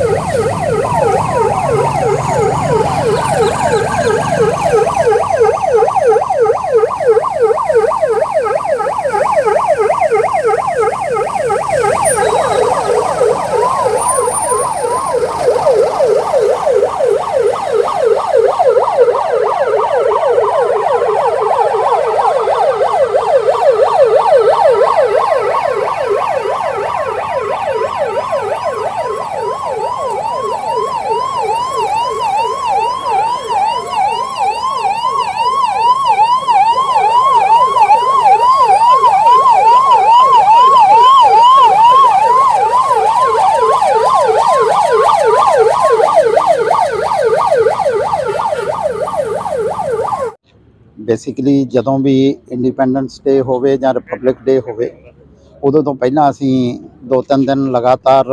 Woo! Basically ਜਦੋਂ ਵੀ independence ਡੇ ਹੋਵੇ ਜਾਂ ਰਿਪਬਲਿਕ ਡੇ ਹੋਵੇ ਉਦੋਂ ਤੋਂ ਪਹਿਲਾਂ ਅਸੀਂ ਦੋ ਤਿੰਨ ਦਿਨ ਲਗਾਤਾਰ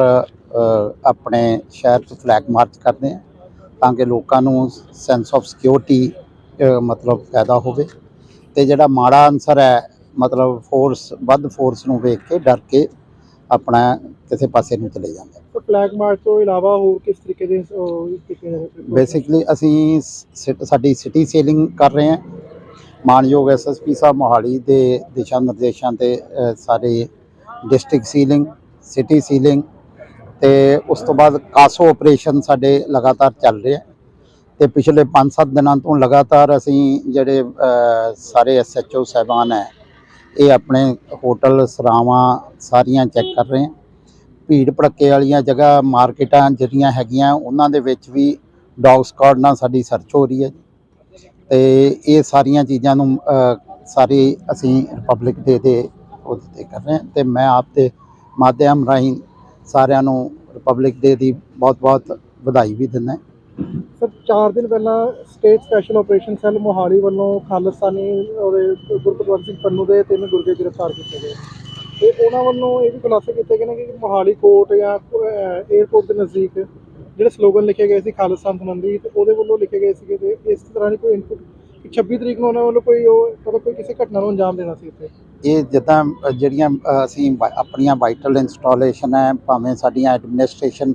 ਆਪਣੇ ਸ਼ਹਿਰ 'ਚ ਫਲੈਗ ਮਾਰਚ ਕਰਦੇ ਹਾਂ ਤਾਂ ਕਿ ਲੋਕਾਂ ਨੂੰ ਸੈਂਸ ਆਫ ਸਿਕਿਉਰਿਟੀ ਮਤਲਬ ਪੈਦਾ ਹੋਵੇ ਤੇ ਜਿਹੜਾ ਮਾੜਾ ਅਨਸਰ ਹੈ ਮਤਲਬ ਫੋਰਸ ਵੱਧ ਫੋਰਸ ਨੂੰ ਵੇਖ ਕੇ ਡਰ ਕੇ ਆਪਣਾ ਕਿਸੇ ਪਾਸੇ ਨੂੰ ਚਲੇ ਜਾਂਦੇ ਫਲੈਗ ਮਾਰਚ ਤੋਂ ਇਲਾਵਾ ਹੋਰ ਕਿਸ ਤਰੀਕੇ ਦੇ ਬੇਸਿਕਲੀ ਅਸੀਂ ਸਾਡੀ ਸਿਟੀ ਸੇਲਿੰਗ ਕਰ ਰਹੇ ਹਾਂ। ਮਾਨਯੋਗ ਐਸਐਸਪੀ ਸਾਹਿਬ ਮੋਹਾਲੀ ਦੇ ਦਿਸ਼ਾ ਨਿਰਦੇਸ਼ਾਂ ਤੇ ਸਾਰੇ ਡਿਸਟ੍ਰਿਕਟ ਸੀਲਿੰਗ ਸਿਟੀ ਸੀਲਿੰਗ ਤੇ ਉਸ ਤੋਂ ਬਾਅਦ ਕਾਸੋ ਆਪਰੇਸ਼ਨ ਸਾਡੇ ਲਗਾਤਾਰ ਚੱਲ ਰਹੇ। ਹੈ ਤੇ ਪਿਛਲੇ 5-7 ਦਿਨਾਂ ਤੋਂ ਲਗਾਤਾਰ ਅਸੀਂ ਜਿਹੜੇ ਅ, ਸਾਰੇ ਐਸਐਚਓ ਸਾਹਿਬਾਨ ਹੈ ਇਹ ਆਪਣੇ ਹੋਟਲ ਸਰਾਵਾਂ ਸਾਰੀਆਂ ਚੈੱਕ ਕਰ ਰਹੇ ਹਾਂ। ਭੀੜ ਭੜੱਕੇ ਵਾਲੀਆਂ ਜਗ੍ਹਾ ਮਾਰਕੀਟਾਂ ਜਿਹੜੀਆਂ ਹੈਗੀਆਂ ਉਹਨਾਂ ਦੇ ਵਿੱਚ ਵੀ ਡੌਗ ਸਕਾਡ ਨਾਲ ਸਾਡੀ ਸਰਚ ਹੋ ਰਹੀ ਹੈ ਤੇ ਇਹ ਸਾਰੀਆਂ ਚੀਜ਼ਾਂ ਨੂੰ ਸਾਰੀ ਅਸੀਂ ਰਿਪਬਲਿਕ ਡੇ ਦੇ ਉਹਦੇ ਤੇ ਕਰ ਰਹੇ ਹਾਂ ਤੇ ਮੈਂ ਆਪ ਦੇ ਮਾਧਿਅਮ ਰਾਹੀਂ ਸਾਰਿਆਂ ਨੂੰ ਰਿਪਬਲਿਕ ਡੇ ਦੀ ਬਹੁਤ-ਬਹੁਤ ਵਧਾਈ ਵੀ ਦਿੰਦਾ ਸਰ 4 ਦਿਨ ਪਹਿਲਾਂ state special operation cell Mohali ਵੱਲੋਂ ਖਾਲਸਾਨੀ ਔਰ ਗੁਰਪ੍ਰਵੰਤ ਸਿੰਘ ਪੰਨੂ ਦੇ ਤਿੰਨ ਗੁਰਗੇ ਗ੍ਰਿਫਤਾਰ ਕੀਤੇ ਗਏ। ਤੇ ਉਹਨਾਂ ਵੱਲੋਂ ਇਹ ਵੀ ਖੁਲਾਸੇ ਕੀਤੇ ਗਏ ਨੇ ਕਿ ਮੋਹਾਲੀ ਕੋਰਟ ਜਾਂ 에ਅਰਪੋਰਟ ਦੇ ਨਜ਼ਦੀਕ ਜਿਹੜੇ ਸਲੋਗਨ ਲਿਖੇ ਗਏ ਸੀ ਖਾਲਿਸਤਾਨ ਸੰਬੰਧੀ ਤੇ ਉਹਦੇ ਵੱਲੋਂ ਲਿਖੇ ਗਏ ਸੀਗੇ ਤੇ ਇਸ ਤਰ੍ਹਾਂ ਦੀ ਕੋਈ ਇਨਪੁਟ 26 ਤਰੀਕ ਨੂੰ ਉਹਨਾਂ ਵੱਲੋਂ ਕੋਈ ਉਹ ਮਤਲਬ ਕੋਈ ਕਿਸੇ ਘਟਨਾ ਨੂੰ ਅੰਜਾਮ ਦੇਣਾ ਸੀ ਇੱਥੇ? ਇਹ ਜਿੱਦਾਂ ਅ, ਜਿਹੜੀਆਂ ਅ, ਅਸੀਂ ਵਾ- ਆਪਣੀਆਂ ਵਾਈਟਲ ਇੰਸਟਾਲੇਸ਼ਨ ਹੈ ਭਾਵੇਂ ਸਾਡੀਆਂ ਐਡਮਿਨਿਸਟ੍ਰੇਸ਼ਨ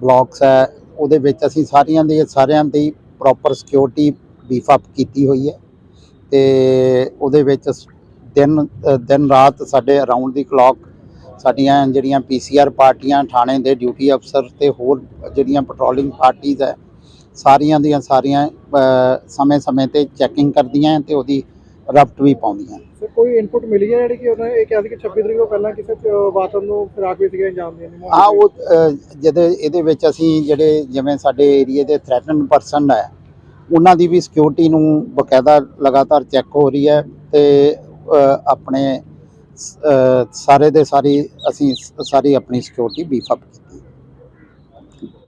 ਬਲਾਕਸ ਹੈ ਉਹਦੇ ਵਿੱਚ ਅਸੀਂ ਸਾਰੀਆਂ ਦੀ ਸਾਰਿਆਂ ਦੀ ਪ੍ਰੋਪਰ ਸਿਕਿਉਰਿਟੀ ਬੀਫ ਅਪ ਕੀਤੀ ਹੋਈ ਹੈ। ਤੇ ਉਹਦੇ ਵਿੱਚ ਸ- ਦਿਨ ਅ, ਦਿਨ ਰਾਤ ਸਾਡੇ ਅਰਾਊਂਡ ਦੀ ਕਲੌਕ ਸਾਡੀਆਂ ਜਿਹੜੀਆਂ ਪੀਸੀਆਰ ਪਾਰਟੀਆਂ ਥਾਣੇ ਦੇ ਡਿਊਟੀ ਅਫਸਰ ਤੇ ਹੋਰ ਜਿਹੜੀਆਂ ਪੈਟਰੋਲਿੰਗ ਪਾਰਟੀਆਂ ਹੈ ਸਾਰੀਆਂ ਦੀਆਂ ਸਾਰੀਆਂ ਸਮੇਂ-ਸਮੇਂ ਤੇ ਚੈਕਿੰਗ ਕਰਦੀਆਂ ਤੇ ਉਹਦੀ ਰਫਟ ਵੀ ਪਾਉਂਦੀਆਂ। ਸਰ ਕੋਈ ਇਨਪੁਟ ਮਿਲੀ ਹੈ ਜਿਹੜੀ ਕਿ ਉਹਨਾਂ ਨੇ ਇਹ ਕਿਹਾ ਸੀ ਕਿ 26 ਤਰੀਕ ਤੋਂ ਪਹਿਲਾਂ ਕਿਸੇ ਵਾਤਾਵਰਨ ਨੂੰ ਫਿਰਾਕ ਵਿੱਚ ਸੀਗੇ ਅੰਜਾਮ ਦੇਣ ਦੀ ਹਾਂ ਉਹ ਅ, ਜਿਹਦੇ ਇਹਦੇ ਵਿੱਚ ਅਸੀਂ ਜਿਹੜੇ ਜਿਵੇਂ ਸਾਡੇ ਏਰੀਏ ਦੇ ਥ੍ਰੈਟਨ ਪਰਸਨ ਹੈ ਉਹਨਾਂ ਦੀ ਵੀ ਸਿਕਿਉਰਿਟੀ ਨੂੰ ਬਕਾਇਦਾ ਲਗਾਤਾਰ ਚੈੱਕ ਹੋ ਰਹੀ ਹੈ ਤੇ ਆਪਣੇ ਸਾਰੇ ਦੇ ਸਾਰੀ ਅਸੀਂ ਸਾਰੀ ਆਪਣੀ ਸਿਕਿਉਰਿਟੀ ਬੀਫ ਅਪ ਕੀਤੀ।